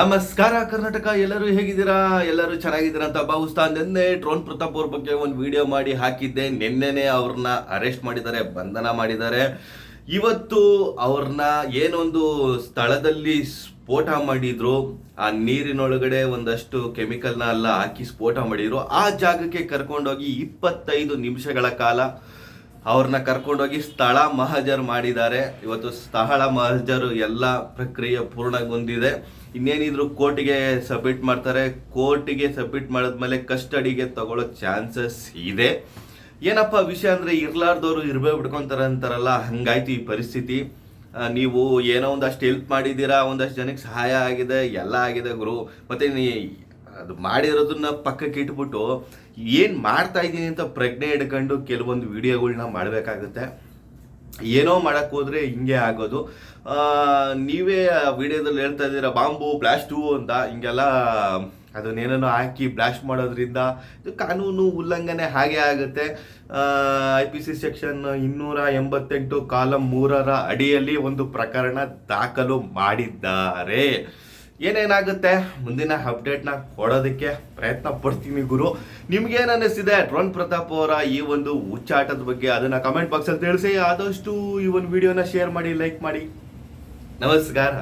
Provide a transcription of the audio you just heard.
ನಮಸ್ಕಾರ ಕರ್ನಾಟಕ, ಎಲ್ಲರೂ ಹೇಗಿದ್ದೀರಾ? ಎಲ್ಲರೂ ಚೆನ್ನಾಗಿದ್ದೀರಾ ಅಂತ ಭಾವಿಸ್ತಾ ನಿನ್ನೆ ಡ್ರೋನ್ ಪ್ರತಾಪ್ ಅವ್ರ ಬಗ್ಗೆ ಒಂದು ವಿಡಿಯೋ ಮಾಡಿ ಹಾಕಿದ್ದೆ. ನಿನ್ನೆನೆ ಅವ್ರನ್ನ ಅರೆಸ್ಟ್ ಮಾಡಿದ್ದಾರೆ, ಬಂಧನ ಮಾಡಿದ್ದಾರೆ. ಇವತ್ತು ಅವ್ರನ್ನ ಏನೊಂದು ಸ್ಥಳದಲ್ಲಿ ಸ್ಫೋಟ ಮಾಡಿದ್ರು, ಆ ನೀರಿನೊಳಗಡೆ ಒಂದಷ್ಟು ಕೆಮಿಕಲ್ನ ಎಲ್ಲ ಹಾಕಿ ಸ್ಫೋಟ ಮಾಡಿದ್ರು. ಆ ಜಾಗಕ್ಕೆ ಕರ್ಕೊಂಡೋಗಿ ಇಪ್ಪತ್ತೈದು ನಿಮಿಷಗಳ ಕಾಲ ಅವ್ರನ್ನ ಕರ್ಕೊಂಡೋಗಿ ಸ್ಥಳ ಮಹಜರ್ ಮಾಡಿದ್ದಾರೆ. ಇವತ್ತು ಸ್ಥಳ ಮಹಜರು ಎಲ್ಲ ಪ್ರಕ್ರಿಯೆ ಪೂರ್ಣಗೊಂಡಿದೆ. ಇನ್ನೇನಿದ್ರು ಕೋರ್ಟಿಗೆ ಸಬ್ಮಿಟ್ ಮಾಡ್ತಾರೆ. ಕೋರ್ಟಿಗೆ ಸಬ್ಮಿಟ್ ಮಾಡಿದ್ಮೇಲೆ ಕಸ್ಟಡಿಗೆ ತಗೊಳ್ಳೋ ಚಾನ್ಸಸ್ ಇದೆ. ಏನಪ್ಪ ವಿಷಯ ಅಂದ್ರೆ ಇರ್ಲಾರ್ದವ್ರು ಇರ್ಬೇ ಬಿಟ್ಕೊಂತಾರ ಅಂತಾರಲ್ಲ, ಹಂಗಾಯ್ತು ಈ ಪರಿಸ್ಥಿತಿ. ನೀವು ಏನೋ ಒಂದಷ್ಟು ಹೆಲ್ಪ್ ಮಾಡಿದ್ದೀರಾ, ಒಂದಷ್ಟು ಜನಕ್ಕೆ ಸಹಾಯ ಆಗಿದೆ, ಎಲ್ಲ ಆಗಿದೆ ಗುರು. ಮತ್ತೆ ನೀ ಅದು ಮಾಡಿರೋದನ್ನ ಪಕ್ಕಕ್ಕೆ ಇಟ್ಬಿಟ್ಟು ಏನು ಮಾಡ್ತಾ ಇದ್ದೀನಿ ಅಂತ ಪ್ರಜ್ಞೆ ಹಿಡ್ಕೊಂಡು ಕೆಲವೊಂದು ವಿಡಿಯೋಗಳನ್ನ ಮಾಡಬೇಕಾಗುತ್ತೆ. ಏನೋ ಹೋದ್ರೆ ಹಿಂಗೆ ಆಗೋದು. ನೀವೇ ವಿಡಿಯೋದಲ್ಲಿ ಹೇಳ್ತಾ ಇದ್ದೀರಾ, ಬಾಂಬು, ಬ್ಲಾಸ್ಟು ಅಂತ, ಹಿಂಗೆಲ್ಲ ಅದನ್ನೇನೇನೋ ಹಾಕಿ ಬ್ಲಾಸ್ಟ್ ಮಾಡೋದ್ರಿಂದ ಇದು ಕಾನೂನು ಉಲ್ಲಂಘನೆ ಹಾಗೆ ಆಗುತ್ತೆ. ಐ ಪಿ ಸಿ ಸೆಕ್ಷನ್ ಇನ್ನೂರ ಎಂಬತ್ತೆಂಟು, ಕಾಲಂ ಮೂರರ ಅಡಿಯಲ್ಲಿ ಒಂದು ಪ್ರಕರಣ ದಾಖಲು ಮಾಡಿದ್ದಾರೆ. ಏನೇನಾಗುತ್ತೆ? ಮುಂದಿನ ಅಪ್ಡೇಟ್ನ ಕೊಡೋದಕ್ಕೆ ಪ್ರಯತ್ನ ಪಡ್ತೀನಿ ಗುರು. ನಿಮ್ಗೇನು ಅನ್ನಿಸ್ತಿದೆ ಡ್ರೋನ್ ಪ್ರತಾಪ್ ಅವರ ಈ ಒಂದು ಹುಚ್ಚಾಟದ ಬಗ್ಗೆ ಅದನ್ನ ಕಮೆಂಟ್ ಬಾಕ್ಸಲ್ಲಿ ತಿಳಿಸಿ. ಆದಷ್ಟು ಈ ಒಂದು ವಿಡಿಯೋನ ಶೇರ್ ಮಾಡಿ ಲೈಕ್ ಮಾಡಿ. ನಮಸ್ಕಾರ.